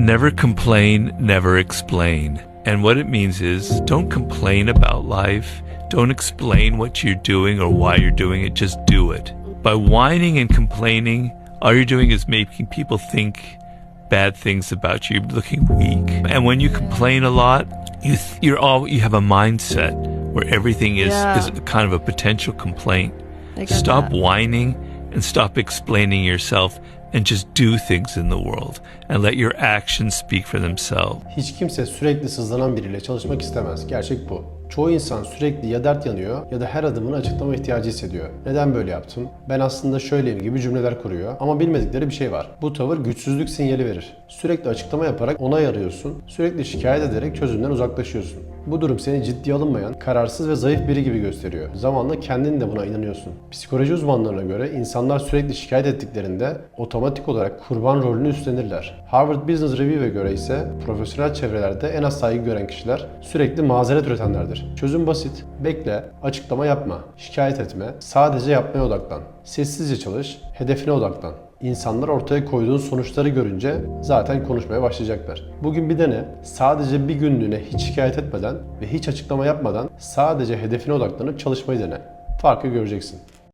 Never complain, never explain. And what it means is don't complain about life. Don't explain what you're doing or why you're doing it. Just do it. By whining and complaining, all you're doing is making people think bad things about you, looking weak. And when you complain a lot, you th- you're all you have a mindset where everything is Yeah. is kind of a potential complaint. Stop that. whining and stop explaining yourself and just do things in the world and let your actions speak for themselves. Hiç kimse sürekli sızlanan biriyle çalışmak istemez. Gerçek bu. Çoğu insan sürekli ya dert yanıyor ya da her adımını açıklama ihtiyacı hissediyor. Neden böyle yaptım? Ben aslında şöyleyim gibi cümleler kuruyor ama bilmedikleri bir şey var. Bu tavır güçsüzlük sinyali verir. Sürekli açıklama yaparak onay arıyorsun. Sürekli şikayet ederek çözümden uzaklaşıyorsun. Bu durum seni ciddiye alınmayan, kararsız ve zayıf biri gibi gösteriyor. Zamanla kendin de buna inanıyorsun. Psikoloji uzmanlarına göre insanlar sürekli şikayet ettiklerinde otomatik olarak kurban rolünü üstlenirler. Harvard Business Review'e göre ise profesyonel çevrelerde en az saygı gören kişiler sürekli mazeret üretenlerdir. Çözüm basit. Bekle, açıklama yapma, şikayet etme, sadece yapmaya odaklan. Sessizce çalış, hedefine odaklan. İnsanlar ortaya koyduğun sonuçları görünce zaten konuşmaya başlayacaklar. Bugün bir dene, sadece bir günlüğüne hiç şikayet etmeden ve hiç açıklama yapmadan sadece hedefine odaklanıp çalışmayı dene. Farkı göreceksin.